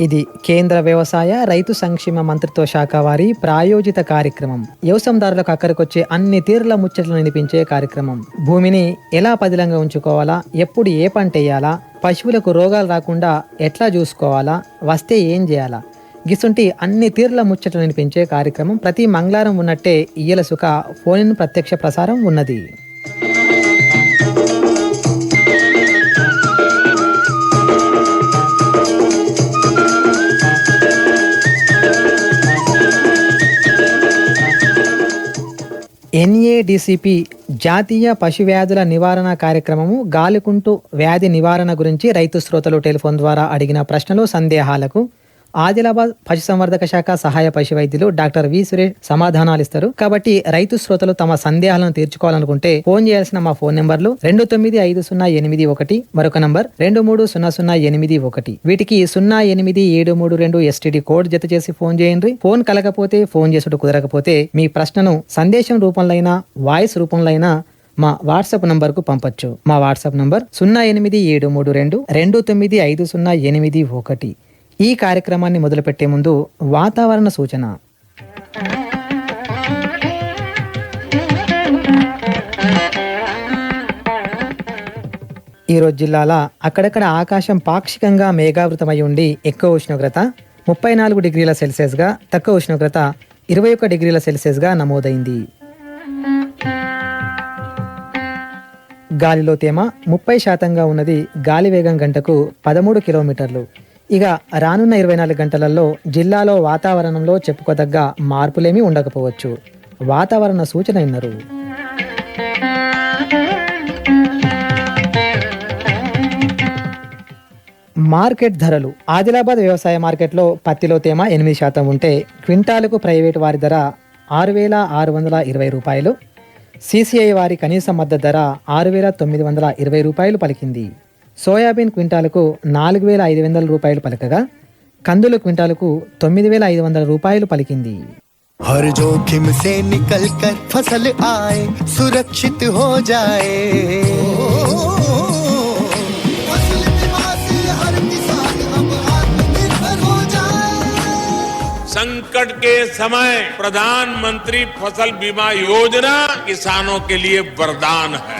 ఇది కేంద్ర వ్యవసాయ రైతు సంక్షేమ మంత్రిత్వ శాఖ వారి ప్రాయోజిత కార్యక్రమం. వ్యవసాయదారులకు అక్కడికొచ్చే అన్ని తీరుల ముచ్చట్లు వినిపించే కార్యక్రమం. భూమిని ఎలా పదిలంగా ఉంచుకోవాలా? ఎప్పుడు ఏ పంట వేయాలా? పశువులకు రోగాలు రాకుండా ఎట్లా చూసుకోవాలా? వస్తే ఏం చేయాలా? గిసుంటి అన్ని తీరుల ముచ్చట్లు వినిపించే కార్యక్రమం. ప్రతి మంగళవారం ఉన్నట్టే ఇయ్యల సుఖ ఫోన్ ప్రత్యక్ష ప్రసారం ఉన్నది. ఎన్ఏడిసిపి జాతీయ పశువ్యాధుల నివారణ కార్యక్రమము గాలికుంటు వ్యాధి నివారణ గురించి రైతు శ్రోతలు టెలిఫోన్ ద్వారా అడిగిన ప్రశ్నలు సందేహాలకు ఆదిలాబాద్ పశుసంవర్ధక శాఖ సహాయ పశు వైద్యులు డాక్టర్ వి సురేష్ సమాధానాలు ఇస్తారు కాబట్టి రైతు శ్రోతలు తమ సందేహాలను తీర్చుకోవాలనుకుంటే ఫోన్ చేయాల్సిన మా ఫోన్ నెంబర్లు రెండు తొమ్మిది ఐదు సున్నా ఎనిమిది ఒకటి మరొక నంబర్ రెండు మూడు సున్నా సున్నా ఎనిమిది ఒకటి. వీటికి సున్నా ఎనిమిది ఏడు మూడు రెండు ఎస్టీడీ కోడ్ జత చేసి ఫోన్ చేయండి. ఫోన్ కలకపోతే ఫోన్ చేసుడు కుదరకపోతే మీ ప్రశ్నను సందేశం రూపంలో అయినా వాయిస్ రూపంలో అయినా మా వాట్సాప్ నంబర్కు పంపొచ్చు. మా వాట్సాప్ నంబర్ సున్నా ఎనిమిది ఏడు మూడు రెండు రెండు తొమ్మిది ఐదు సున్నా ఎనిమిది ఒకటి. ఈ కార్యక్రమాన్ని మొదలుపెట్టే ముందు వాతావరణ సూచన. ఈరోజు జిల్లాల అక్కడక్కడ ఆకాశం పాక్షికంగా మేఘావృతమై ఉండి ఎక్కువ ఉష్ణోగ్రత ముప్పై నాలుగు డిగ్రీల సెల్సియస్గా తక్కువ ఉష్ణోగ్రత ఇరవై ఒక్క డిగ్రీల సెల్సియస్గా నమోదైంది. గాలిలో తేమ ముప్పై శాతంగా ఉన్నది గాలి వేగం గంటకు పదమూడు కిలోమీటర్లు. ఇక రానున్న ఇరవై నాలుగు గంటలలో జిల్లాలో వాతావరణంలో చెప్పుకోదగ్గ మార్పులేమీ ఉండకపోవచ్చు. వాతావరణ సూచన ఇన్నారు. మార్కెట్ ధరలు. ఆదిలాబాద్ వ్యవసాయ మార్కెట్లో పత్తిలో తేమ ఎనిమిది శాతం ఉంటే క్వింటాలకు ప్రైవేటు వారి ధర ఆరు వేల ఆరు వందల ఇరవై రూపాయలు. సిసిఐ వారి కనీస మద్దతు ధర ఆరు వేల తొమ్మిది వందల ఇరవై రూపాయలు పలికింది. సోయాబీన్ క్వింటాలకు నాలుగు వేల ఐదు వందల రూపాయలు పలకగా కందులు క్వింటాలకు తొమ్మిది వేల ఐదు వందల రూపాయలు పలికింది हर जोखिम से निकल कर फसल आए सुरक्षित हो जाए फसल बीमा से हर किसान अब आत्मनिर्भर हो जाए संकट के समय प्रधानमंत्री फसल बीमा योजना किसानों के लिए वरदान है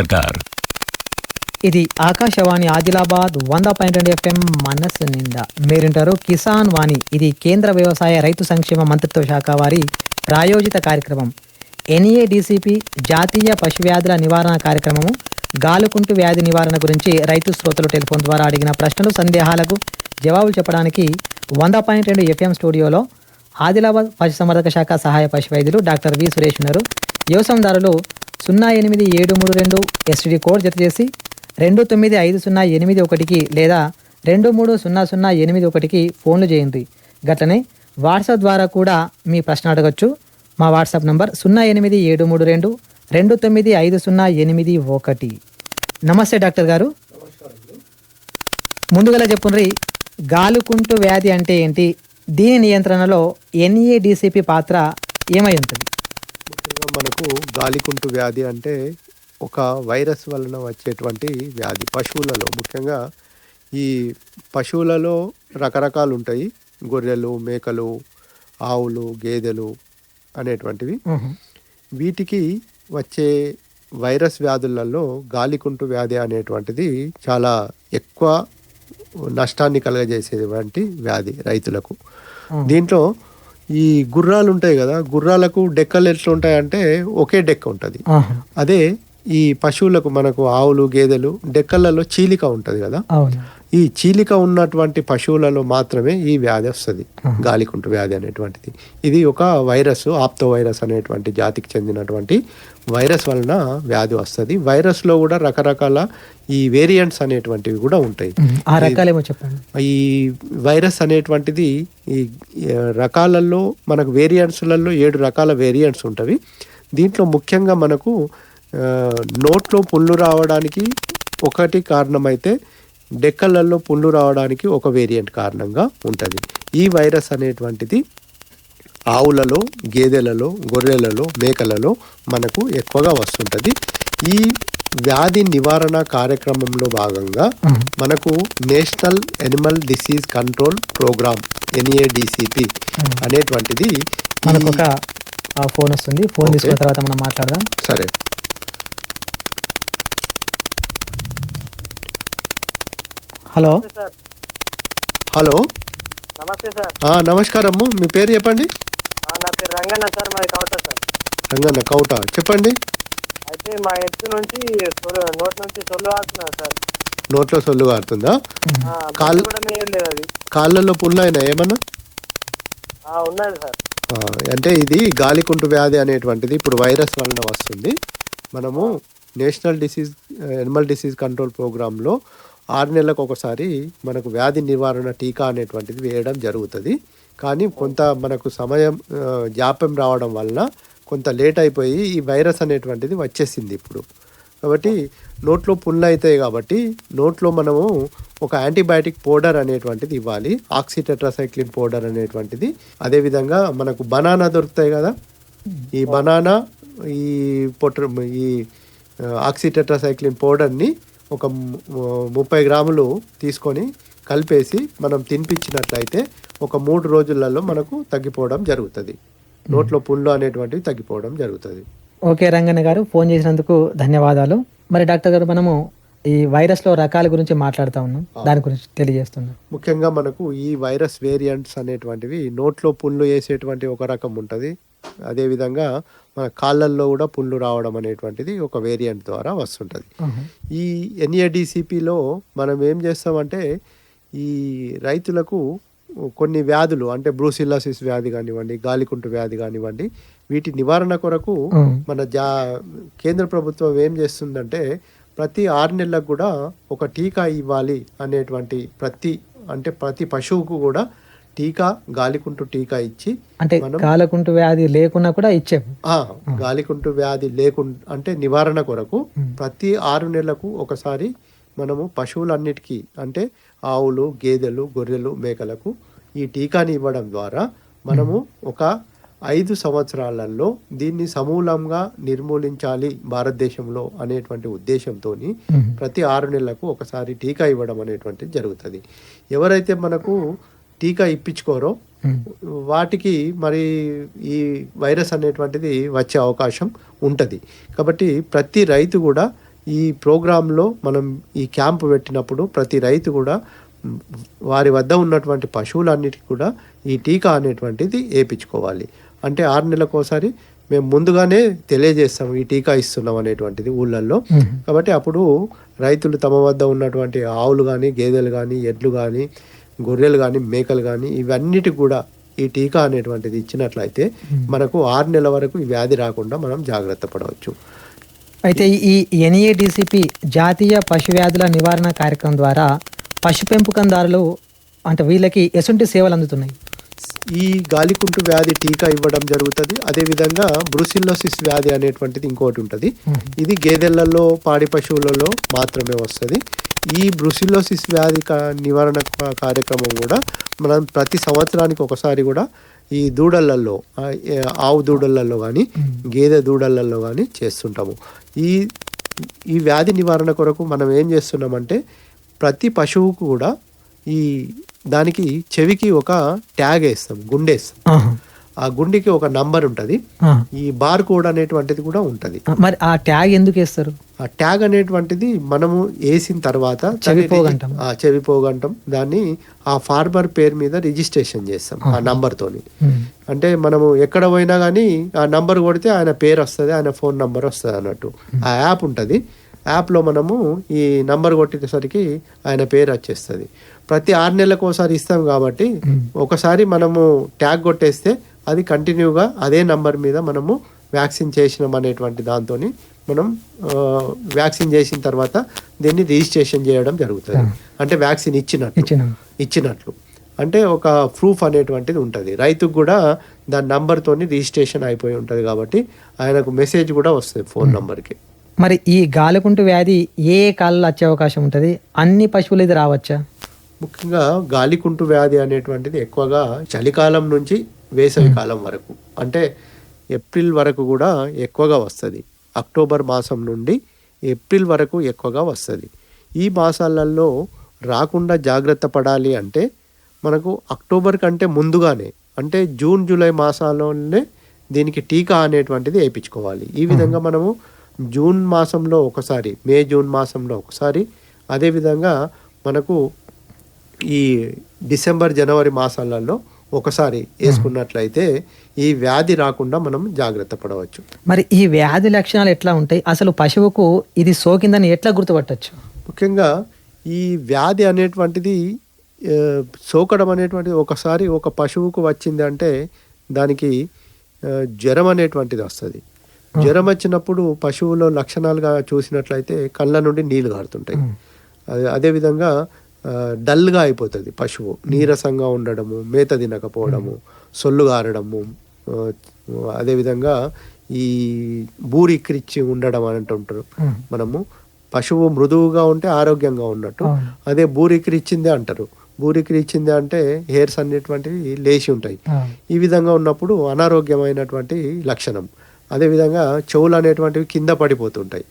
సర్కార్ ఇది ఆకాశవాణి ఆదిలాబాద్ వంద పాయింట్ రెండు ఎఫ్ఎం మనస్సు నిండా. మీరుంటారు కిసాన్ వాణి. ఇది కేంద్ర వ్యవసాయ రైతు సంక్షేమ మంత్రిత్వ శాఖ వారి ప్రాయోజిత కార్యక్రమం. ఎన్ఏడిసిపి జాతీయ పశు వ్యాధుల నివారణ కార్యక్రమము గాలుకుంటు వ్యాధి నివారణ గురించి రైతు శ్రోతలు టెలిఫోన్ ద్వారా అడిగిన ప్రశ్నలు సందేహాలకు జవాబులు చెప్పడానికి వంద పాయింట్ రెండు ఎఫ్ఎం స్టూడియోలో ఆదిలాబాద్ పశుసంవర్ధక శాఖ సహాయ పశు వైద్యులు డాక్టర్ వి సురేష్ ఉన్నారు. వ్యవసాయదారులు సున్నా ఎనిమిది ఏడు మూడు రెండు ఎస్టీడీ కోడ్ జత చేసి రెండు తొమ్మిది ఐదు సున్నా ఎనిమిది ఒకటికి లేదా రెండు మూడు సున్నా సున్నా ఎనిమిది ఒకటికి ఫోన్లు చేయండి. గట్లనే వాట్సాప్ ద్వారా కూడా మీ ప్రశ్న అడగచ్చు. మా వాట్సాప్ నంబర్ సున్నా ఎనిమిది ఏడు మూడు రెండు రెండు తొమ్మిది ఐదు సున్నా ఎనిమిది ఒకటి. నమస్తే డాక్టర్ గారు. ముందుగా చెప్పుండ్రి గాలుకుంటు వ్యాధి అంటే ఏంటి? దీని నియంత్రణలో ఎన్ఏడిసిపి పాత్ర ఏమై ఉంటుంది? ముఖ్యంగా మనకు గాలికుంటు వ్యాధి అంటే ఒక వైరస్ వలన వచ్చేటువంటి వ్యాధి పశువులలో. ముఖ్యంగా ఈ పశువులలో రకరకాలు ఉంటాయి గొర్రెలు మేకలు ఆవులు గేదెలు అనేటువంటివి. వీటికి వచ్చే వైరస్ వ్యాధులలో గాలికుంటు వ్యాధి అనేటువంటిది చాలా ఎక్కువ నష్టాన్ని కలగజేసేటువంటి వ్యాధి రైతులకు. దీంట్లో ఈ గుర్రాలు ఉంటాయి కదా గుర్రాలకు డెక్కలు ఎట్లా ఉంటాయంటే ఒకే డెక్క ఉంటుంది. అదే ఈ పశువులకు మనకు ఆవులు గేదెలు డెక్కలలో చీలిక ఉంటుంది కదా. ఈ చీలిక ఉన్నటువంటి పశువులలో మాత్రమే ఈ వ్యాధి వస్తుంది. గాలికుంటు వ్యాధి అనేటువంటిది. ఇది ఒక వైరస్ ఆప్తో వైరస్ అనేటువంటి జాతికి చెందినటువంటి వైరస్ వలన వ్యాధి వస్తుంది. వైరస్లో కూడా రకరకాల ఈ వేరియంట్స్ అనేటువంటివి కూడా ఉంటాయి. మ్మ్. ఆ రకాలేమో చెప్పండి. ఈ వైరస్ అనేటువంటిది ఈ రకాలలో మనకు వేరియంట్స్లలో ఏడు రకాల వేరియంట్స్ ఉంటవి. దీంట్లో ముఖ్యంగా మనకు నోట్లో పుళ్ళు రావడానికి ఒకటి కారణమైతే డెక్కలలో పుళ్ళు రావడానికి ఒక వేరియంట్ కారణంగా ఉంటుంది. ఈ వైరస్ అనేటువంటిది ఆవులలో గేదెలలో గొర్రెలలో మేకలలో మనకు ఎక్కువగా వస్తుంటుంది. ఈ వ్యాధి నివారణ కార్యక్రమంలో భాగంగా మనకు national animal disease control programme NADCP అనేటువంటిది మనకు ఒక ఫోన్ వస్తుంది. ఫోన్. తీసుకున్న తర్వాత మనం మాట్లాడదాం. సరే. హలో. హలో. నమస్తే సార్. నమస్కారము. మీ పేరు చెప్పండి? నా పేరు రంగన్న సార్ మాది కౌట సార్. రంగన్న కౌట. చెప్పండి? అయితే మా ఎత్తు నుంచి సొల్లు నోట్ నుంచి సొల్లు ఆడుతున్నారు సార్. నోట్లో సొల్లు కారుతుందా ఆ, కాల్- కూడా అది. కాళ్ళల్లో పుల్లైనా ఏమన్నా? ఆ, ఉన్నది సార్. ఆ, అంటే ఇది గాలికుంటు వ్యాధి అనేటువంటిది ఇప్పుడు వైరస్ వలన వస్తుంది. మనము national disease animal disease control ప్రోగ్రాంలో ఆరు నెలలకు ఒకసారి మనకు వ్యాధి నివారణ టీకా అనేటువంటిది వేయడం జరుగుతుంది. కానీ కొంత మనకు సమయం జాప్యం రావడం వలన కొంత లేట్ అయిపోయి ఈ వైరస్ అనేటువంటిది వచ్చేసింది ఇప్పుడు. కాబట్టి నోట్లో పుళ్ళు అవుతాయి కాబట్టి నోట్లో మనము ఒక యాంటీబయాటిక్ పౌడర్ అనేటువంటిది ఇవ్వాలి. ఆక్సిటెట్రాసైక్లిన్ పౌడర్ అనేటువంటిది. అదేవిధంగా మనకు బనానా దొరుకుతాయి కదా. ఈ బనానా ఈ పొట్ర ఈ ఆక్సిటెట్రాసైక్లిన్ పౌడర్ని ఒక ముప్పై గ్రాములు తీసుకొని కలిపేసి మనం తినిపించినట్లయితే ఒక మూడు రోజులలో మనకు తగ్గిపోవడం జరుగుతుంది. నోట్లో పుళ్ళు అనేటువంటివి తగ్గిపోవడం జరుగుతుంది. ఓకే రంగన్న గారు ఫోన్ చేసినందుకు ధన్యవాదాలు. మరి డాక్టర్ గారు మనము ఈ వైరస్లో రకాల గురించి మాట్లాడుతూ ఉన్నాం. దాని గురించి తెలియజేస్తున్నాం. ముఖ్యంగా మనకు ఈ వైరస్ వేరియంట్స్ అనేటువంటివి నోట్లో పుళ్ళు వేసేటువంటి ఒక రకం ఉంటుంది. అదేవిధంగా మన కాళ్ళల్లో కూడా పుళ్ళు రావడం అనేటువంటిది ఒక వేరియంట్ ద్వారా వస్తుంటుంది ఈ ఎన్ఏడిసిపిలో మనం ఏం చేస్తామంటే ఈ రైతులకు కొన్ని వ్యాధులు అంటే బ్రూసిల్లాసిస్ వ్యాధి కానివ్వండి గాలికుంటు వ్యాధి కానివ్వండి వీటి నివారణ కొరకు. మన జా కేంద్ర ప్రభుత్వం ఏం చేస్తుందంటే ప్రతి ఆరు నెలలకు కూడా ఒక టీకా ఇవ్వాలి అనేటువంటి ప్రతి అంటే ప్రతి పశువుకు కూడా టీకా గాలికుంటు టీకా ఇచ్చి అంటే మనం కాలకుంటు వ్యాధి లేకున్నా కూడా ఇచ్చాము గాలికుంటు వ్యాధి లేకుండా అంటే నివారణ కొరకు ప్రతి ఆరు నెలలకు ఒకసారి మనము పశువులన్నిటికీ అంటే ఆవులు గేదెలు గొర్రెలు మేకలకు ఈ టీకాని ఇవ్వడం ద్వారా మనము ఒక ఐదు సంవత్సరాలలో దీన్ని సమూలంగా నిర్మూలించాలి భారతదేశంలో అనేటువంటి ఉద్దేశంతో ప్రతి ఆరు నెలలకు ఒకసారి టీకా ఇవ్వడం అనేటువంటిది జరుగుతుంది. ఎవరైతే మనకు టీకా ఇప్పించుకోరో వాటికి మరి ఈ వైరస్ అనేటువంటిది వచ్చే అవకాశం ఉంటుంది. కాబట్టి ప్రతి రైతు కూడా ఈ ప్రోగ్రాంలో మనం ఈ క్యాంపు పెట్టినప్పుడు ప్రతి రైతు కూడా వారి వద్ద ఉన్నటువంటి పశువులన్నిటికీ కూడా ఈ టీకా అనేటువంటిది వేయించుకోవాలి. అంటే ఆరు నెలలకు ఒకసారి మేము ముందుగానే తెలియజేస్తాం ఈ టీకా ఇస్తున్నాం అనేటువంటిది ఊళ్ళల్లో. కాబట్టి అప్పుడు రైతులు తమ వద్ద ఉన్నటువంటి ఆవులు కానీ గేదెలు కానీ ఎడ్లు కానీ గొర్రెలు కానీ మేకలు కానీ ఇవన్నిటికి కూడా ఈ టీకా అనేటువంటిది ఇచ్చినట్లయితే మనకు ఆరు నెలల వరకు ఈ వ్యాధి రాకుండా మనం జాగ్రత్త పడవచ్చు. అయితే ఈ ఎన్ఏడిసిపి జాతీయ పశు వ్యాధుల నివారణ కార్యక్రమం ద్వారా పశు పెంపకందారులు అంటే వీళ్ళకి ఎసుంటి సేవలు అందుతున్నాయి. ఈ గాలికుంటు వ్యాధి టీకా ఇవ్వడం జరుగుతుంది. అదేవిధంగా బ్రూసిల్లోసిస్ వ్యాధి అనేటువంటిది ఇంకోటి ఉంటుంది. ఇది గేదెలలో పాడి పశువులలో మాత్రమే వస్తుంది. ఈ బ్రూసిల్లోసిస్ వ్యాధి నివారణ కార్యక్రమం కూడా మనం ప్రతి సంవత్సరానికి ఒకసారి కూడా ఈ దూడలలో ఆవు దూడలలో కానీ గేదె దూడలలో కానీ చేస్తుంటాము. ఈ ఈ వ్యాధి నివారణ కొరకు మనం ఏం చేస్తున్నామంటే ప్రతి పశువుకు కూడా ఈ దానికి చెవికి ఒక ట్యాగ్ వేస్తాం గుండేస్తాం ఆహా. ఆ గుండికి ఒక నంబర్ ఉంటుంది. ఈ బార్ కోడ్ అనేటువంటిది కూడా ఉంటుంది. మరి ఆ ట్యాగ్ ఎందుకు వేస్తారు? ఆ ట్యాగ్ అనేటువంటిది మనము వేసిన తర్వాత చెవిపోగంటం. చెవిపోగంటం దాన్ని ఆ ఫార్మర్ పేరు మీద రిజిస్ట్రేషన్ చేస్తాం ఆ నంబర్ తోని. ఉమ్. అంటే మనము ఎక్కడ పోయినా కానీ ఆ నంబర్ కొడితే ఆయన పేరు వస్తుంది ఆయన ఫోన్ నంబర్ వస్తుంది అన్నట్టు. ఆ యాప్ ఉంటుంది. యాప్లో మనము ఈ నంబర్ కొట్టేసరికి ఆయన పేరు వచ్చేస్తుంది. ప్రతి ఆరు నెలలకు ఒకసారి ఇస్తాం కాబట్టి ఒకసారి మనము ట్యాగ్ కొట్టేస్తే అది కంటిన్యూగా అదే నంబర్ మీద మనము వ్యాక్సిన్ చేసినాం అనేటువంటి దాంతో మనం వ్యాక్సిన్ చేసిన తర్వాత దీన్ని రిజిస్ట్రేషన్ చేయడం జరుగుతుంది. అంటే వ్యాక్సిన్ ఇచ్చినట్టు ఇచ్చినాం. ఇచ్చినట్లు. అంటే ఒక ప్రూఫ్ అనేటువంటిది ఉంటుంది. రైతుకు కూడా దాని నంబర్తోని రిజిస్ట్రేషన్ అయిపోయి ఉంటుంది కాబట్టి ఆయనకు మెసేజ్ కూడా వస్తుంది ఫోన్ నంబర్కి మరి ఈ గాలికుంటు వ్యాధి ఏ ఏ కాలంలో వచ్చే అవకాశం ఉంటుంది? అన్ని పశువులు ఇది రావచ్చా? ముఖ్యంగా గాలికుంటు వ్యాధి అనేటువంటిది ఎక్కువగా చలికాలం నుంచి వేసవి కాలం వరకు. అంటే ఏప్రిల్ వరకు కూడా ఎక్కువగా వస్తుంది. అక్టోబర్ మాసం నుండి ఏప్రిల్ వరకు ఎక్కువగా వస్తుంది. ఈ మాసాలలో రాకుండా జాగ్రత్త పడాలి అంటే మనకు అక్టోబర్ కంటే ముందుగానే అంటే జూన్ జూలై మాసాల్లోనే దీనికి టీకా అనేటువంటిది వేయించుకోవాలి. ఈ విధంగా మనము జూన్ మాసంలో ఒకసారి మే జూన్ మాసంలో ఒకసారి అదేవిధంగా మనకు ఈ డిసెంబర్ జనవరి మాసాలలో ఒకసారి వేసుకున్నట్లయితే ఈ వ్యాధి రాకుండా మనం జాగ్రత్త పడవచ్చు. మరి ఈ వ్యాధి లక్షణాలు ఎట్లా ఉంటాయి? అసలు పశువుకు ఇది సోకిందని ఎట్లా గుర్తుపట్టచ్చు? ముఖ్యంగా ఈ వ్యాధి అనేటువంటిది సోకడం అనేటువంటిది ఒకసారి ఒక పశువుకు వచ్చింది అంటే దానికి జ్వరం అనేటువంటిది వస్తుంది. జ్వరం వచ్చినప్పుడు పశువులో లక్షణాలుగా చూసినట్లయితే కళ్ళ నుండి నీళ్ళు కారుతుంటాయి. అదే అదేవిధంగా డల్గా అయిపోతుంది పశువు. నీరసంగా ఉండడము మేత తినకపోవడము సొల్లు గారడము అదేవిధంగా ఈ బూరి క్రిచ్చి ఉండడం అని అంటుంటారు మనము పశువు మృదువుగా ఉంటే ఆరోగ్యంగా ఉన్నట్టు అదే బూరికి ఇచ్చిందే అంటారు. బూరికి ఇచ్చిందే అంటే హెయిర్స్ అనేటువంటివి లేచి ఉంటాయి. ఈ విధంగా ఉన్నప్పుడు అనారోగ్యమైనటువంటి లక్షణం. అదేవిధంగా చెవులు అనేటువంటివి కింద పడిపోతుంటాయి.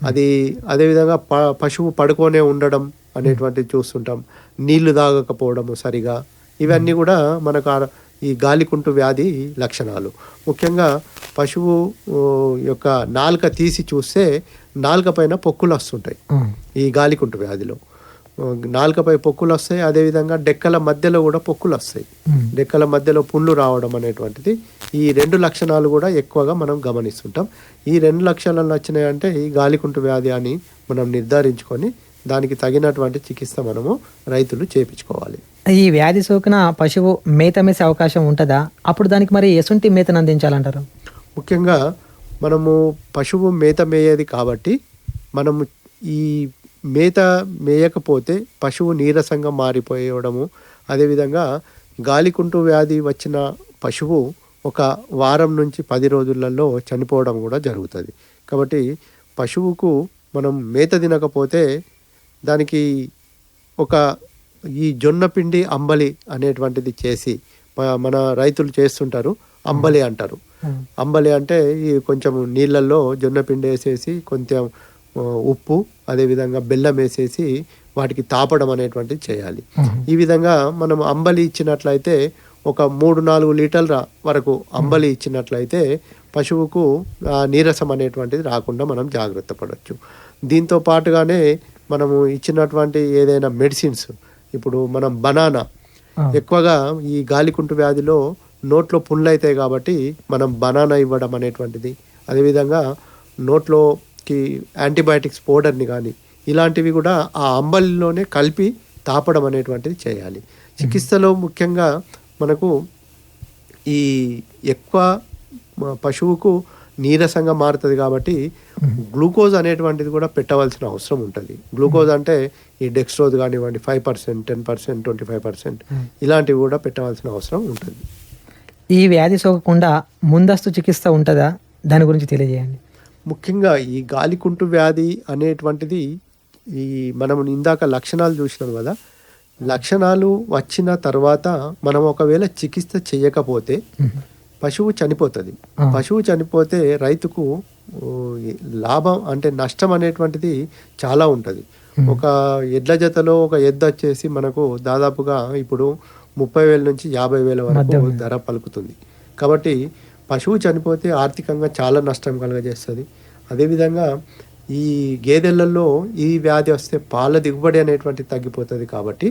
అది అదేవిధంగా ప పశువు పడుకొనే ఉండడం అనేటువంటిది చూస్తుంటాం. నీళ్ళు తాగకపోవడము సరిగా. ఇవన్నీ కూడా మనకు ఆ- ఈ గాలికుంటు వ్యాధి లక్షణాలు. ముఖ్యంగా పశువు యొక్క నాలుక తీసి చూస్తే నాలుక పైన పొక్కులు వస్తుంటాయి ఈ గాలికుంటు వ్యాధిలో. నాలుకపై పొక్కులు వస్తాయి అదేవిధంగా డెక్కల మధ్యలో కూడా పొక్కులు వస్తాయి. డెక్కల మధ్యలో పుండ్లు రావడం అనేటువంటిది ఈ రెండు లక్షణాలు కూడా ఎక్కువగా మనం గమనిస్తుంటాం. ఈ రెండు లక్షణాలు వచ్చినాయంటే ఈ గాలికుంటు వ్యాధి అని మనం నిర్ధారించుకొని దానికి తగినటువంటి చికిత్స మనము రైతులు చేపించుకోవాలి. ఈ వ్యాధి సోకిన పశువు మేత మేసే అవకాశం ఉంటుందా? అప్పుడు దానికి మరి ఎసుంటి మేతను అందించాలంటారు? ముఖ్యంగా మనము పశువు మేత మేయేది కాబట్టి మనము ఈ మేత మేయకపోతే పశువు నీరసంగా మారిపోయడము అదేవిధంగా గాలికుంటు వ్యాధి వచ్చిన పశువు ఒక వారం నుంచి పది రోజులలో చనిపోవడం కూడా జరుగుతుంది. కాబట్టి పశువుకు మనం మేత తినకపోతే దానికి ఒక ఈ జొన్న పిండి అంబలి అనేటువంటిది చేసి మన రైతులు చేస్తుంటారు. అంబలి అంటారు. అంబలి అంటే ఈ కొంచెం నీళ్ళల్లో జొన్న పిండి వేసేసి కొంచెం ఉప్పు అదేవిధంగా బెల్లం వేసేసి వాటికి తాపడం అనేటువంటిది చేయాలి. ఈ విధంగా మనం అంబలి ఇచ్చినట్లయితే ఒక మూడు నాలుగు లీటర్ల వరకు అంబలి ఇచ్చినట్లయితే పశువుకు నీరసం అనేటువంటిది రాకుండా మనం జాగ్రత్త పడవచ్చు దీంతో పాటుగానే మనము ఇచ్చినటువంటి ఏదైనా మెడిసిన్స్ ఇప్పుడు మనం బనానా ఎక్కువగా ఈ గాలికుంటు వ్యాధిలో నోట్లో పుండ్లు అవుతాయి కాబట్టి మనం బనానా ఇవ్వడం అనేటువంటిది. అదేవిధంగా నోట్లోకి యాంటీబయాటిక్స్ పౌడర్ని కానీ ఇలాంటివి కూడా ఆ అంబలిలోనే కలిపి తాపడం అనేటువంటిది చేయాలి. చికిత్సలో ముఖ్యంగా మనకు ఈ ఎక్కువ పశువుకు నీరసంగా మారుతుంది కాబట్టి గ్లూకోజ్ అనేటువంటిది కూడా పెట్టవలసిన అవసరం ఉంటుంది. గ్లూకోజ్ అంటే ఈ డెక్స్ట్రోజ్ కానివ్వండి five percent ten percent twenty five percent ఇలాంటివి కూడా పెట్టవలసిన అవసరం ఉంటుంది. ఈ వ్యాధి సోకకుండా ముందస్తు చికిత్స ఉంటుందా? దాని గురించి తెలియజేయండి. ముఖ్యంగా ఈ గాలికుంటు వ్యాధి అనేటువంటిది ఈ మనం ఇందాక లక్షణాలు చూసినాం కదా లక్షణాలు వచ్చిన తర్వాత మనం ఒకవేళ చికిత్స చేయకపోతే పశువు చనిపోతుంది. పశువు చనిపోతే రైతుకు లాభం అంటే నష్టం అనేటువంటిది చాలా ఉంటుంది. ఒక ఎడ్ల జతలో ఒక ఎద్దు వచ్చేసి మనకు దాదాపుగా ఇప్పుడు ముప్పై వేల నుంచి యాభై వేల వరకు ధర పలుకుతుంది. కాబట్టి పశువు చనిపోతే ఆర్థికంగా చాలా నష్టం కలుగజేస్తుంది. అదేవిధంగా ఈ గేదెలలో ఈ వ్యాధి వస్తే పాల దిగుబడి అనేటువంటిది తగ్గిపోతుంది కాబట్టి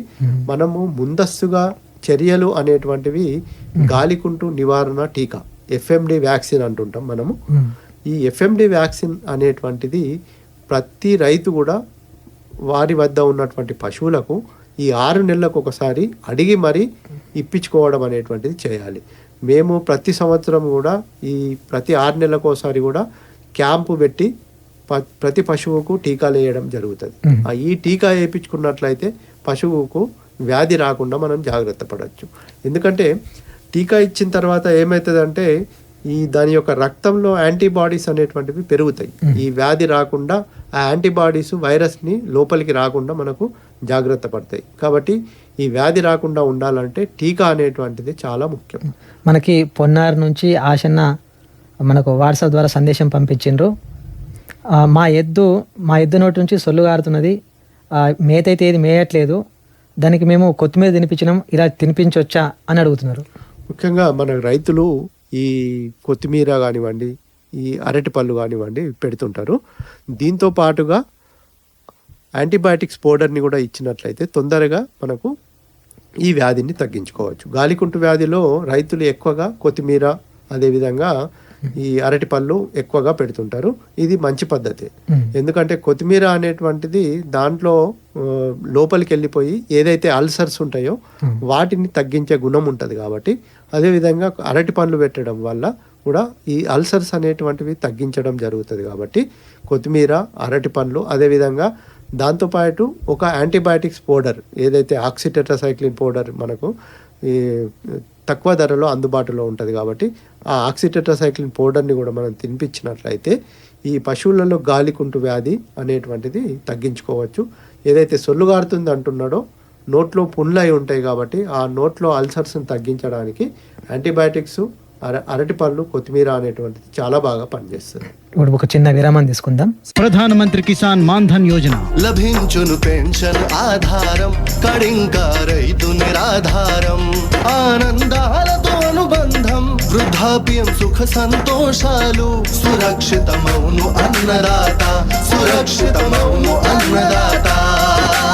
మనము ముందస్తుగా చర్యలు అనేటువంటివి గాలికుంటు నివారణ టీకా ఎఫ్ఎండి వ్యాక్సిన్ అంటుంటాం మనము. ఈ ఎఫ్ఎండి వ్యాక్సిన్ అనేటువంటిది ప్రతి రైతు కూడా వారి వద్ద ఉన్నటువంటి పశువులకు ఈ ఆరు నెలలకు ఒకసారి అడిగి మరి ఇప్పించుకోవడం అనేటువంటిది చేయాలి. మేము ప్రతి సంవత్సరం కూడా ఈ ప్రతి ఆరు నెలలకు ఒకసారి కూడా క్యాంపు పెట్టి ప- ప్రతి పశువుకు టీకాలు వేయడం జరుగుతుంది. ఆ ఈ టీకా వేయించుకున్నట్లయితే పశువుకు వ్యాధి రాకుండా మనం జాగ్రత్త పడవచ్చు ఎందుకంటే టీకా ఇచ్చిన తర్వాత ఏమవుతుందంటే ఈ దాని యొక్క రక్తంలో యాంటీబాడీస్ అనేటువంటివి పెరుగుతాయి. ఈ వ్యాధి రాకుండా ఆ యాంటీబాడీస్ వైరస్ని లోపలికి రాకుండా మనకు జాగ్రత్త పడతాయి. కాబట్టి ఈ వ్యాధి రాకుండా ఉండాలంటే టీకా అనేటువంటిది చాలా ముఖ్యం. మనకి పొన్నార్ నుంచి ఆశన్న మనకు వాట్సాప్ ద్వారా సందేశం పంపించిండ్రు. మా ఎద్దు మా ఎద్దు నోటి నుంచి సొల్లు గారుతున్నది. ఆ, మేత అయితే ఏది మేయట్లేదు. దానికి మేము కొత్తిమీర తినిపించినాం ఇలా తినిపించవచ్చా అని అడుగుతున్నారు. ముఖ్యంగా మన రైతులు ఈ కొత్తిమీర కానివ్వండి ఈ అరటి పళ్ళు కానివ్వండి పెడుతుంటారు. దీంతో పాటుగా యాంటీబయాటిక్స్ పౌడర్ని కూడా ఇచ్చినట్లయితే తొందరగా మనకు ఈ వ్యాధిని తగ్గించుకోవచ్చు. గాలికుంటు వ్యాధిలో రైతులు ఎక్కువగా కొత్తిమీర అదేవిధంగా ఈ అరటి పళ్ళు ఎక్కువగా పెడుతుంటారు. ఇది మంచి పద్ధతి. ఎందుకంటే కొత్తిమీర అనేటువంటిది దాంట్లో లోపలికి వెళ్ళిపోయి ఏదైతే అల్సర్స్ ఉంటాయో వాటిని తగ్గించే గుణం ఉంటుంది కాబట్టి అదేవిధంగా అరటి పండ్లు పెట్టడం వల్ల కూడా ఈ అల్సర్స్ అనేటువంటివి తగ్గించడం జరుగుతుంది కాబట్టి కొత్తిమీర అరటి పండ్లు అదేవిధంగా దాంతోపాటు ఒక యాంటీబయాటిక్స్ పౌడర్ ఏదైతే ఆక్సిటెట్రాసైక్లిన్ పౌడర్ మనకు ఈ తక్కువ ధరలో అందుబాటులో ఉంటుంది కాబట్టి ఆ ఆక్సిటెట్రాసైక్లిన్ పౌడర్ని కూడా మనం తినిపించినట్లయితే ఈ పశువులలో గాలికుంటు వ్యాధి అనేటువంటిది తగ్గించుకోవచ్చు. ఏదైతే సొల్లుగారుతుంది అంటున్నాడో నోట్లో పుండ్లు అయి ఉంటాయి కాబట్టి ఆ నోట్లో అల్సర్స్ని తగ్గించడానికి యాంటీబయాటిక్స్ అర అరటి పళ్ళు కొత్తిమీర అనేటువంటిది చాలా బాగా పనిచేస్తుంది. ఇప్పుడు ఒక చిన్న విరామం తీసుకుందాం. ప్రధానమంత్రి కిసాన్ మాన్ధన్ యోజన. లభించును పెన్షన్ ఆధారం కడింకా రైతు నిరాధారం ఆనందాలతో అనుబంధం వృద్ధాప్యం సుఖ సంతోషాలు సురక్షితమౌను అన్నదాత సురక్షితమౌను అన్నదాత.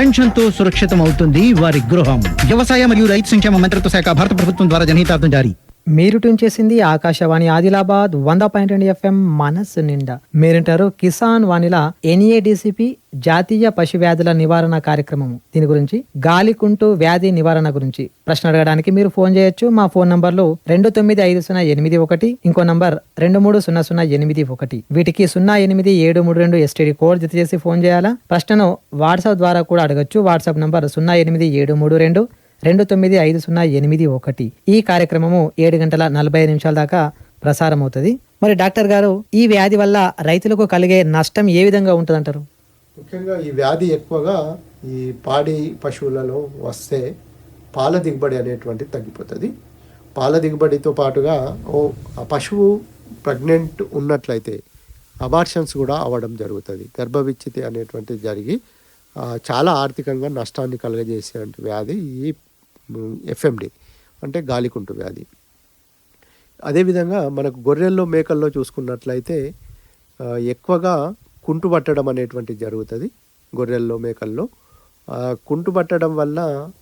పెన్షన్తో సురక్షితం అవుతుంది వారి గృహం. వ్యవసాయ మరియు రైతు సంక్షేమ మంత్రిత్వ శాఖ భారత ప్రభుత్వం ద్వారా జనహితార్థం జారీ. మీరు ట్యూన్ చేసింది ఆకాశవాణి ఆదిలాబాద్ వంద పాయింట్ రెండు ఎఫ్ఎం మనస్సు నిండా. మీరింటారు కిసాన్ వాణిలా ఎన్ఏడిసిపి జాతీయ పశు వ్యాధుల నివారణ కార్యక్రమం దీని గురించి గాలికుంటు వ్యాధి నివారణ గురించి. ప్రశ్న అడగడానికి మీరు ఫోన్ చేయొచ్చు. మా ఫోన్ నంబర్లు రెండు తొమ్మిది ఐదు సున్నా ఎనిమిది ఒకటి ఇంకో నంబర్ రెండు మూడు సున్నా సున్నా ఎనిమిది ఒకటి. వీటికి సున్నా ఎనిమిది ఏడు మూడు రెండు ఎస్టీడీ కోడ్ జత చేసి ఫోన్ చేయాలా? ప్రశ్నను వాట్సాప్ ద్వారా కూడా అడగచ్చు. వాట్సాప్ నంబర్ సున్నా ఎనిమిది ఏడు మూడు రెండు రెండు తొమ్మిది ఐదు సున్నా ఎనిమిది ఒకటి. ఈ కార్యక్రమము ఏడు గంటల నలభై నిమిషాల దాకా ప్రసారం అవుతుంది మరి డాక్టర్ గారు ఈ వ్యాధి వల్ల రైతులకు కలిగే నష్టం ఏ విధంగా ఉంటుందంటారు? ముఖ్యంగా ఈ వ్యాధి ఎక్కువగా ఈ పాడి పశువులలో వస్తే పాల దిగుబడి అనేటువంటిది తగ్గిపోతుంది. పాల దిగుబడితో పాటుగా ఓ ఆ పశువు ప్రెగ్నెంట్ ఉన్నట్లయితే అబార్షన్స్ కూడా అవ్వడం జరుగుతుంది. గర్భవిచ్చితి అనేటువంటిది జరిగి చాలా ఆర్థికంగా నష్టాన్ని కలుగజేసే వ్యాధి ఈ ఎఫ్ఎండి అంటే గాలికుంటు వ్యాధి. అదేవిధంగా మనకు గొర్రెల్లో మేకల్లో చూసుకున్నట్లయితే ఎక్కువగా కుంటు పట్టడం అనేటువంటిది జరుగుతుంది గొర్రెల్లో మేకల్లో. కుంటు పట్టడం వల్ల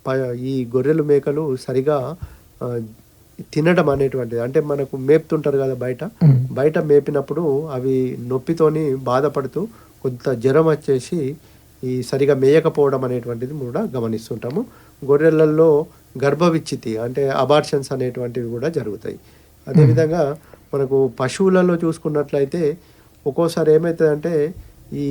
ప ఈ గొర్రెలు మేకలు సరిగా తినడం అనేటువంటిది. అంటే మనకు మేపుతుంటారు కదా బయట. బయట మేపినప్పుడు అవి నొప్పితోని బాధపడుతూ కొంత జ్వరం వచ్చేసి ఈ సరిగా మేయకపోవడం అనేటువంటిది కూడా గమనిస్తుంటాము. గొర్రెలలో గర్భవిచ్ఛితి అంటే అబార్షన్స్ అనేటువంటివి కూడా జరుగుతాయి. అదేవిధంగా మనకు పశువులలో చూసుకున్నట్లయితే ఒక్కోసారి ఏమవుతుందంటే ఈ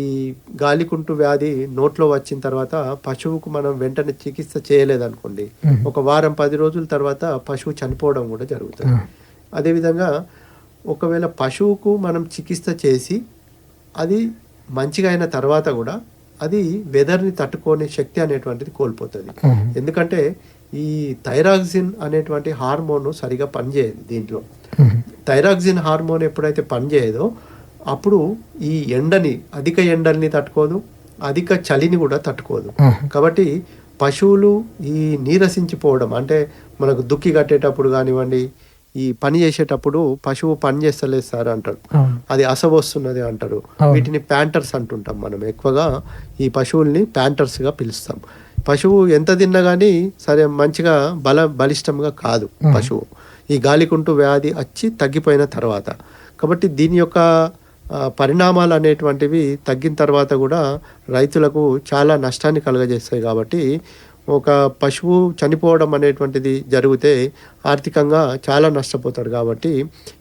గాలికుంటు వ్యాధి నోట్లో వచ్చిన తర్వాత పశువుకు మనం వెంటనే చికిత్స చేయలేదనుకోండి. ఒక వారం పది రోజుల తర్వాత పశువు చనిపోవడం కూడా జరుగుతుంది. అదేవిధంగా ఒకవేళ పశువుకు మనం చికిత్స చేసి అది మంచిగా అయిన తర్వాత కూడా అది వెదర్ని తట్టుకునే శక్తి అనేటువంటిది కోల్పోతుంది. ఎందుకంటే ఈ థైరాక్సిన్ అనేటువంటి హార్మోన్ సరిగా పనిచేయదు దీంట్లో. థైరాక్సిన్ హార్మోన్ ఎప్పుడైతే పనిచేయదో అప్పుడు ఈ ఎండని అధిక ఎండల్ని తట్టుకోదు అధిక చలిని కూడా తట్టుకోదు. కాబట్టి పశువులు ఈ నీరసించిపోవడం అంటే మనకు దుక్కి కట్టేటప్పుడు కానివ్వండి ఈ పని చేసేటప్పుడు పశువు పని చేస్తలేదు సార్ అంటారు. అది అసవ వస్తున్నది అంటారు. వీటిని ప్యాంటర్స్ అంటుంటాం మనం ఎక్కువగా. ఈ పశువుల్ని ప్యాంటర్స్గా పిలుస్తాం. పశువు ఎంత తిన్నా కానీ సరే మంచిగా బల బలిష్టంగా కాదు పశువు. ఈ గాలికుంటు వ్యాధి వచ్చి తగ్గిపోయిన తర్వాత. కాబట్టి దీని యొక్క పరిణామాలు అనేటువంటివి తగ్గిన తర్వాత కూడా రైతులకు చాలా నష్టాన్ని కలుగజేస్తాయి కాబట్టి ఒక పశువు చనిపోవడం అనేటువంటిది జరిగితే ఆర్థికంగా చాలా నష్టపోతాడు కాబట్టి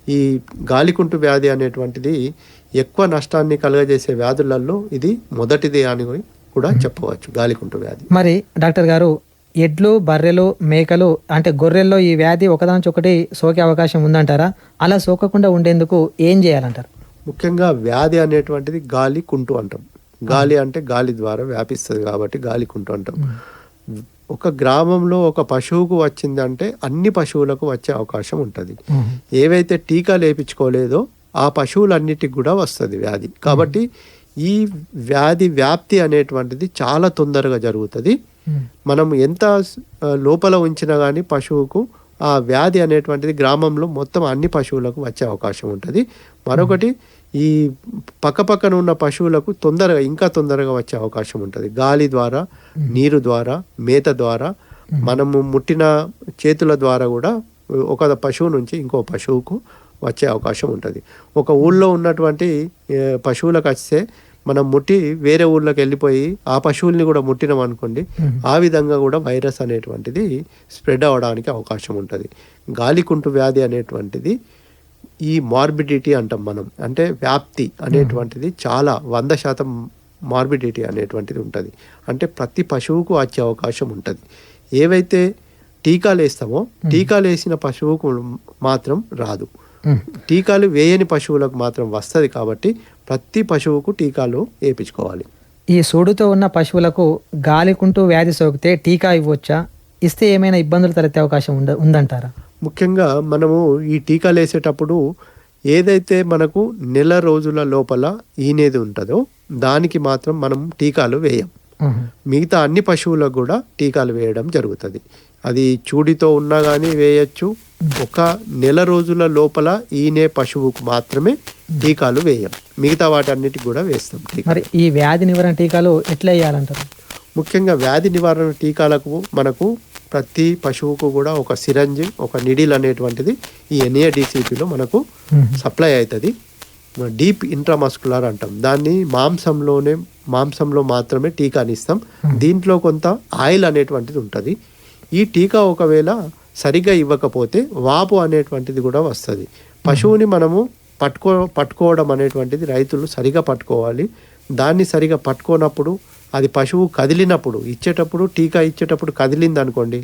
ఈ గాలికుంటు వ్యాధి అనేటువంటిది ఎక్కువ నష్టాన్ని కలుగజేసే వ్యాధులలో ఇది మొదటిది అని కూడా చెప్పవచ్చు గాలికుంటు వ్యాధి. మరి డాక్టర్ గారు ఎడ్లు బర్రెలు మేకలు అంటే గొర్రెల్లో ఈ వ్యాధి ఒకదానికి ఒకటి సోకే అవకాశం ఉందంటారా? అలా సోకకుండా ఉండేందుకు ఏం చేయాలంటారు? ముఖ్యంగా వ్యాధి అనేటువంటిది గాలి కుంటు అంటాం. గాలి అంటే గాలి ద్వారా వ్యాపిస్తుంది కాబట్టి గాలి కుంటు అంటాం. ఒక గ్రామంలో ఒక పశువుకు వచ్చిందంటే అన్ని పశువులకు వచ్చే అవకాశం ఉంటుంది. ఏవైతే టీకా లేపించుకోలేదో ఆ పశువులన్నిటికి కూడా వస్తుంది వ్యాధి. కాబట్టి ఈ వ్యాధి వ్యాప్తి అనేటువంటిది చాలా తొందరగా జరుగుతుంది. మనం ఎంత లోపల ఉంచినా కానీ పశువుకు ఆ వ్యాధి అనేటువంటిది గ్రామంలో మొత్తం అన్ని పశువులకు వచ్చే అవకాశం ఉంటుంది. మరొకటి ఈ పక్కపక్కన ఉన్న పశువులకు తొందరగా ఇంకా తొందరగా వచ్చే అవకాశం ఉంటుంది. గాలి ద్వారా నీరు ద్వారా మేత ద్వారా మనము ముట్టిన చేతుల ద్వారా కూడా ఒక పశువు నుంచి ఇంకో పశువుకు వచ్చే అవకాశం ఉంటుంది. ఒక ఊళ్ళో ఉన్నటువంటి పశువులకు వస్తే మనం ముట్టి వేరే ఊళ్ళకి వెళ్ళిపోయి ఆ పశువుల్ని కూడా ముట్టినాం అనుకోండి ఆ విధంగా కూడా వైరస్ అనేటువంటిది స్ప్రెడ్ అవ్వడానికి అవకాశం ఉంటుంది. గాలికుంటు వ్యాధి అనేటువంటిది ఈ మార్బిడిటీ అంటాం మనం. అంటే వ్యాప్తి అనేటువంటిది చాలా వంద శాతం మార్బిడిటీ అనేటువంటిది ఉంటుంది. అంటే ప్రతి పశువుకు వచ్చే అవకాశం ఉంటుంది. ఏవైతే టీకాలు వేస్తామో టీకాలు వేసిన పశువుకు మాత్రం రాదు. టీకాలు వేయని పశువులకు మాత్రం వస్తుంది కాబట్టి ప్రతి పశువుకు టీకాలు వేయించుకోవాలి. ఈ సూడుతో ఉన్న పశువులకు గాలికుంటూ వ్యాధి సోకితే టీకా ఇవ్వచ్చా? ఇస్తే ఏమైనా ఇబ్బందులు తలెత్తే అవకాశం ఉంద ఉందంటారా? ముఖ్యంగా మనము ఈ టీకాలు వేసేటప్పుడు ఏదైతే మనకు నెల రోజుల లోపల ఈనేది ఉంటుందో దానికి మాత్రం మనం టీకాలు వేయం. మిగతా అన్ని పశువులకు కూడా టీకాలు వేయడం జరుగుతుంది. అది చూడితో ఉన్నా కానీ వేయచ్చు. ఒక నెల రోజుల లోపల ఈనే పశువుకు మాత్రమే టీకాలు వేయం. మిగతా వాటన్నిటికి కూడా వేస్తాం మరి ఈ వ్యాధి నివారణ టీకాలు ఎట్లా వేయాలంటారు? ముఖ్యంగా వ్యాధి నివారణ టీకాలకు మనకు ప్రతి పశువుకు కూడా ఒక సిరంజ్ ఒక నిడిల్ అనేటువంటిది ఈ ఎన్ఏడిసిపిలో మనకు సప్లై అవుతుంది. డీప్ ఇంట్రామస్కులర్ అంటాం. దాన్ని మాంసంలోనే మాంసంలో మాత్రమే టీకాని ఇస్తాం దీంట్లో కొంత ఆయిల్ అనేటువంటిది ఉంటుంది. ఈ టీకా ఒకవేళ సరిగా ఇవ్వకపోతే వాపు అనేటువంటిది కూడా వస్తుంది. పశువుని మనము పట్టుకో పట్టుకోవడం అనేటువంటిది రైతులు సరిగా పట్టుకోవాలి. దాన్ని సరిగా పట్టుకోనప్పుడు అది పశువు కదిలినప్పుడు ఇచ్చేటప్పుడు టీకా ఇచ్చేటప్పుడు కదిలింది అనుకోండి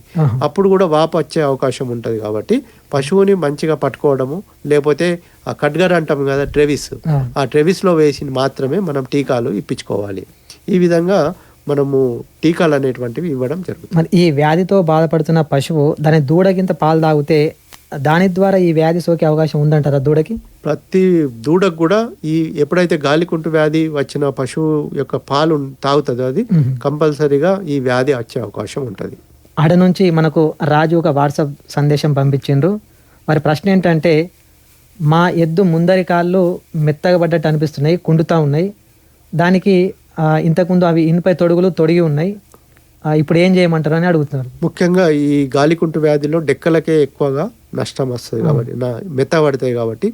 అప్పుడు కూడా వాపు వచ్చే అవకాశం ఉంటుంది కాబట్టి పశువుని మంచిగా పట్టుకోవడము లేకపోతే ఆ కడ్గర్ అంటాం కదా ట్రెవిస్ ఆ. ట్రెవిస్లో వేసి మాత్రమే మనం టీకాలు ఇప్పించుకోవాలి. ఈ విధంగా మనము టీకాలు అనేటువంటివి ఇవ్వడం జరుగుతుంది. మరి ఈ వ్యాధితో బాధపడుతున్న పశువు దాని దూడకింత పాలు తాగితే దాని ద్వారా ఈ వ్యాధి సోకే అవకాశం ఉందంటారా దూడకి? ప్రతి దూడకు కూడా ఈ ఎప్పుడైతే గాలికుంటు వ్యాధి వచ్చిన పశువు యొక్క పాలు తాగుతుందో అది కంపల్సరీగా ఈ వ్యాధి వచ్చే అవకాశం ఉంటుంది. ఆడ నుంచి మనకు రాజు ఒక వాట్సాప్ సందేశం పంపించిండ్రు. మరి ప్రశ్న ఏంటంటే మా ఎద్దు ముందరి కాళ్ళు మెత్తగా పడ్డట్టు అనిపిస్తున్నాయి కుండుతా ఉన్నాయి. దానికి ఇంతకుముందు అవి ఇనుపై తొడుగులు తొడిగి ఉన్నాయి. ఇప్పుడు ఏం చేయమంటారు అని అడుగుతున్నారు. ముఖ్యంగా ఈ గాలికుంటు వ్యాధిలో డెక్కలకే ఎక్కువగా నష్టం వస్తుంది కాబట్టి నా మెత్తబడతాయి కాబట్టి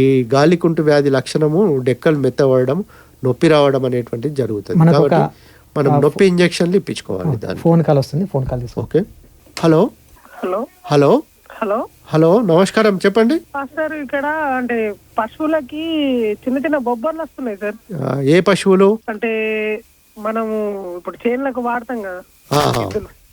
ఈ గాలికుంటు వ్యాధి లక్షణము డెక్కలు మెత్తబడడం నొప్పి రావడం అనేటువంటిది జరుగుతుంది. కాబట్టి మనం నొప్పి ఇంజక్షన్లు ఇప్పించుకోవాలి దాన్ని ఫోన్ కాల్ వస్తుంది ఫోన్ కాల్ తీసుకో. Okay. Hello? Hello? Hello? Hello? Hello నమస్కారం చెప్పండి. సార్ ఇక్కడ అంటే పశువులకి చిన్న చిన్న బొబ్బర్లు వస్తున్నాయి సార్. ఏ పశువులు? అంటే మనము ఇప్పుడు చేనులకు వాడతాం కదా.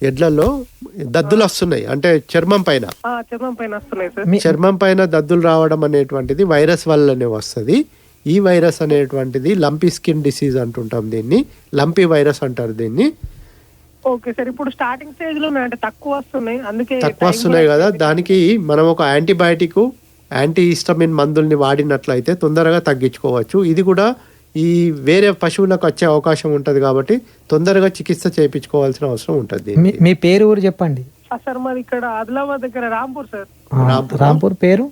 ఎడ్లలో దద్దులు వస్తున్నాయి. అంటే చర్మం పైన. ఆ, చర్మం పైన వస్తున్నాయి సార్. మీ- చర్మం పైన దద్దులు రావడం అనేటువంటిది వైరస్ వల్లనే వస్తుంది. ఈ వైరస్ అనేటువంటిది లంపీ స్కిన్ డిసీజ్ అంటుంటాం దీన్ని. లంపీ వైరస్ అంటారు దీన్ని. ఓకే సార్ ఇప్పుడు స్టార్టింగ్ స్టేజ్లో అంటే తక్కువ వస్తున్నాయి. అందుకే తక్కువ వస్తున్నాయి కదా. దానికి మనం ఒక యాంటీబయాటిక్ యాంటీ హిస్టమిన్ మందుల్ని వాడినట్లయితే తొందరగా తగ్గించుకోవచ్చు. ఇది కూడా ఈ వేరే పశువులకు వచ్చే అవకాశం ఉంటుంది కాబట్టి తొందరగా చికిత్స చేయించుకోవాల్సిన అవసరం ఉంటుంది. మీ మీ పేరు ఊరు చెప్పండి. ఆ, సార్ మాది ఇక్కడ ఆదిలాబాద్ దగ్గర రాంపూర్ సార్. ఆ, రాంపూర్. పేరు?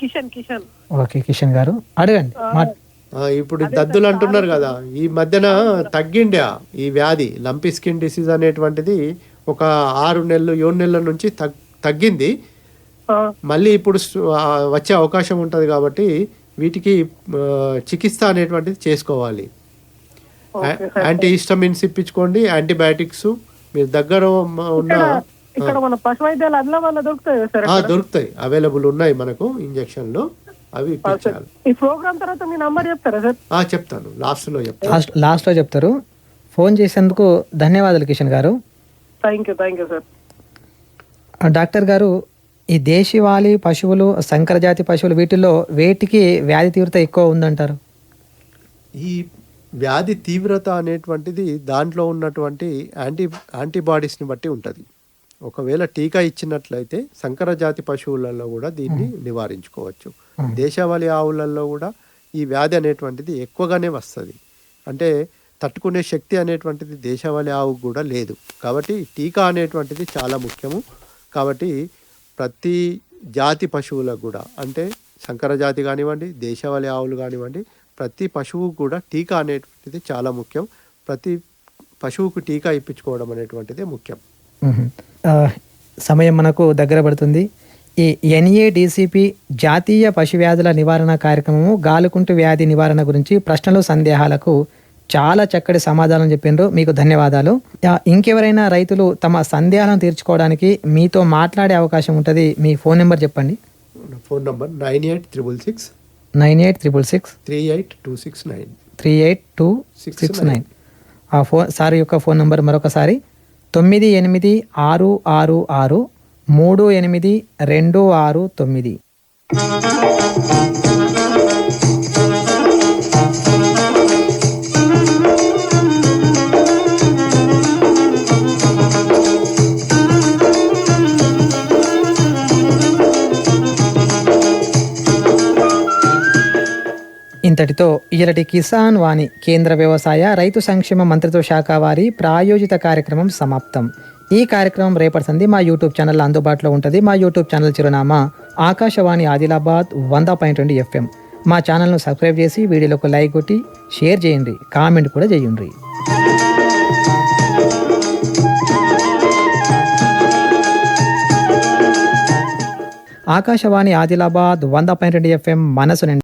కిషన్ కిషన్. ఓకే కిషన్ గారు. అడగండి. మా- ఆ, ఇప్పుడు దద్దులు అంటున్నారు కదా ఈ మధ్యన తగ్గిండే ఈ వ్యాధి లంపీ స్కిన్ డిసీజ్ అనేటువంటిది ఒక ఆరు నెలలు ఏడు నెలల నుంచి తగ్ తగ్గింది. ఆ, మళ్ళీ ఇప్పుడు సు- ఆ, వచ్చే అవకాశం ఉంటుంది కాబట్టి వీటికి చికిత్స అనేటువంటిది చేసుకోవాలి. యాంటీ హిస్టమిన్స్ ఇప్పించుకోండి యాంటీబయాటిక్స్ మీరు దగ్గర ఉన్న ఇక్కడ ఇక్కడ మన పశు వైద్యాలు ఆదిలాబాద్లో దొరుకుతాయి. అవైలబుల్ ఉన్నాయి మనకు ఇంజక్షన్లు అవి ఈ ప్రోగ్రామ్ తర్వాత మీ నంబర్ చెప్తారా సార్? ఆ, చెప్తాను. లాస్ట్లో చెప్తాను. లాస్ట్ లాస్ట్లో చెప్తారు. ఫోన్ చేసేందుకు ధన్యవాదాలు కిషన్ గారు. Thank you thank you sir. ఆ, డాక్టర్ గారు ఈ దేశీవాలి పశువులు సంకరజాతి పశువులు వీటిల్లో వేటికి వ్యాధి తీవ్రత ఎక్కువ ఉందంటారు? ఈ వ్యాధి తీవ్రత అనేటువంటిది దాంట్లో ఉన్నటువంటి యాంటీ యాంటీబాడీస్ని బట్టి ఉంటుంది. ఒకవేళ టీకా ఇచ్చినట్లయితే సంకర జాతి పశువులలో కూడా దీన్ని నివారించుకోవచ్చు. దేశవాళీ ఆవులలో కూడా ఈ వ్యాధి అనేటువంటిది ఎక్కువగానే వస్తుంది. అంటే తట్టుకునే శక్తి అనేటువంటిది దేశవాళీ ఆవుకు కూడా లేదు. కాబట్టి టీకా అనేటువంటిది చాలా ముఖ్యము. కాబట్టి ప్రతి జాతి పశువులకు కూడా అంటే సంకర జాతి కానివ్వండి దేశవాళీ ఆవులు కానివ్వండి ప్రతి పశువు కూడా టీకా అనేటువంటిది చాలా ముఖ్యం. ప్రతి పశువుకు టీకా ఇప్పించుకోవడం అనేటువంటిది ముఖ్యం. సమయం మనకు దగ్గర పడుతుంది. ఈ ఎన్ఏడిసిపి జాతీయ పశు వ్యాధుల నివారణ కార్యక్రమము గాలుకుంటు వ్యాధి నివారణ గురించి ప్రశ్నలు సందేహాలకు చాలా చక్కటి సమాధానం చెప్పిండ్రు మీకు ధన్యవాదాలు ఇంకెవరైనా రైతులు తమ సందేహాలను తీర్చుకోవడానికి మీతో మాట్లాడే అవకాశం ఉంటుంది మీ ఫోన్ నెంబర్ చెప్పండి phone number nine eight triple six nine eight triple six three eight two six nine three eight two six. Nine ఆ ఫోన్ సార్ యొక్క ఫోన్ నంబర్ మరొకసారి తొమ్మిది ఎనిమిది ఆరు ఆరు ఆరు మూడు ఎనిమిది రెండు ఆరు తొమ్మిది ఇంతటితో ఇలాంటి కిసాన్ వాణి కేంద్ర వ్యవసాయ రైతు సంక్షేమ మంత్రిత్వ శాఖ వారి ప్రాయోజిత కార్యక్రమం సమాప్తం. ఈ కార్యక్రమం రేపటి సంది మా యూట్యూబ్ ఛానల్ అందుబాటులో ఉంటుంది. మా యూట్యూబ్ ఛానల్ చిరునామా ఆకాశవాణి ఆదిలాబాద్ వంద పాయింట్ రెండు ఎఫ్ఎం. మా ఛానల్ను సబ్స్క్రైబ్ చేసి వీడియోలకు లైక్ కొట్టి షేర్ చేయండి. కామెంట్ కూడా చేయండి. ఆకాశవాణి ఆదిలాబాద్ వంద పాయింట్ రెండు ఎఫ్ఎం మనసు నిండా